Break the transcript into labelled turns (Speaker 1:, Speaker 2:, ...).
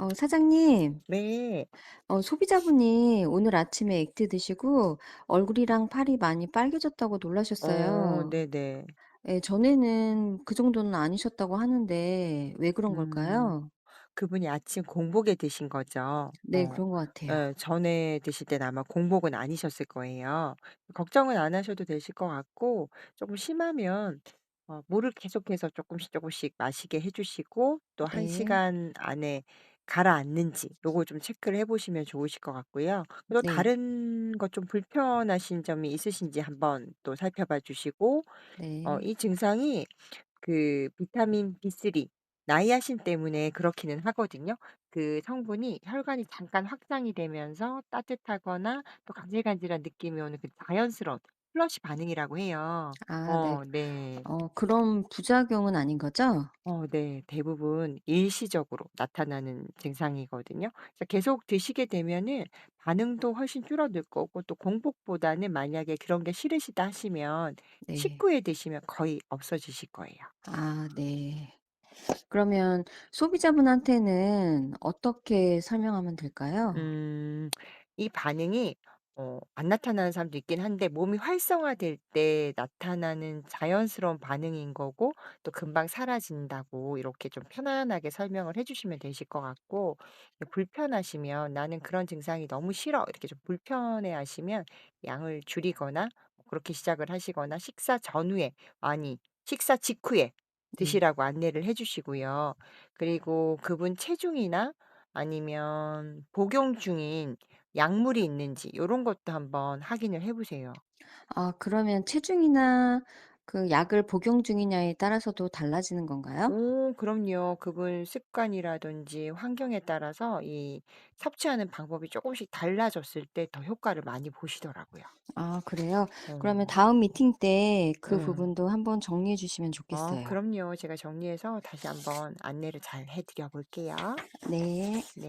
Speaker 1: 어, 사장님,
Speaker 2: 네.
Speaker 1: 어, 소비자분이 오늘 아침에 액트 드시고 얼굴이랑 팔이 많이 빨개졌다고
Speaker 2: 어
Speaker 1: 놀라셨어요.
Speaker 2: 네네.
Speaker 1: 예, 전에는 그 정도는 아니셨다고 하는데 왜 그런
Speaker 2: 음.
Speaker 1: 걸까요?
Speaker 2: 그분이 아침 공복에 드신 거죠?
Speaker 1: 네,
Speaker 2: 어.
Speaker 1: 그런 것 같아요.
Speaker 2: 예 전에 드실 때는 아마 공복은 아니셨을 거예요. 걱정은 안 하셔도 되실 것 같고 쪼금 심하면 어 물을 계속해서 쪼끔씩 쪼끔씩 마시게 해 주시고 또1
Speaker 1: 네.
Speaker 2: 시간 안에 가라앉는지 요거 좀 체크를 해 보시면 좋으실 것 같고요. 또
Speaker 1: 네.
Speaker 2: 다른 것 좀 불편하신 점이 있으신지 한번 또 살펴봐 주시고 어
Speaker 1: 네.
Speaker 2: 이 증상이 그 비타민 B3 나이아신 때문에 그렇기는 하거든요. 그 성분이 혈관이 잠깐 확장이 되면서 따뜻하거나 또 간질간질한 느낌이 오는 그 자연스러운 플러시 반응이라고 해요.
Speaker 1: 아, 네.
Speaker 2: 어 네.
Speaker 1: 어, 그런 부작용은 아닌 거죠?
Speaker 2: 어 네. 대부분 일시적으로 나타나는 증상이거든요. 그래서 계속 드시게 되면은 반응도 훨씬 줄어들 거고 또 공복보다는 만약에 그런 게 싫으시다 하시면
Speaker 1: 네.
Speaker 2: 식후에 드시면 거의 없어지실 거예요.
Speaker 1: 아, 네. 그러면 소비자분한테는 어떻게 설명하면 될까요?
Speaker 2: 음. 이 반응이 어 안 나타나는 사람도 있긴 한데 몸이 활성화될 때 나타나는 자연스러운 반응인 거고 또 금방 사라진다고 이렇게 좀 편안하게 설명을 해 주시면 되실 것 같고 예 불편하시면 "나는 그런 증상이 너무 싫어." 이렇게 좀 불편해하시면 양을 줄이거나 뭐 그렇게 시작을 하시거나 식사 전후에 아니 식사 직후에
Speaker 1: 네.
Speaker 2: 드시라고 안내를 해 주시고요. 그리고 그분 체중이나 아니면 복용 중인 약물이 있는지 요런 것도 한번 확인을 해 보세요.
Speaker 1: 아 그러면 체중이나 그 약을 복용 중이냐에 따라서도 달라지는 건가요?
Speaker 2: 오 그럼요. 그분 습관이라든지 환경에 따라서 이 섭취하는 방법이 쪼끔씩 달라졌을 때 더 효과를 많이 보시더라고요.
Speaker 1: 아 그래요? 그러면
Speaker 2: 어.
Speaker 1: 다음 미팅 때 그
Speaker 2: 음.
Speaker 1: 부분도 한번 정리해 주시면
Speaker 2: 아
Speaker 1: 좋겠어요.
Speaker 2: 그럼요. 제가 정리해서 다시 한번 안내를 잘 해 드려 볼게요.
Speaker 1: 네.
Speaker 2: 네.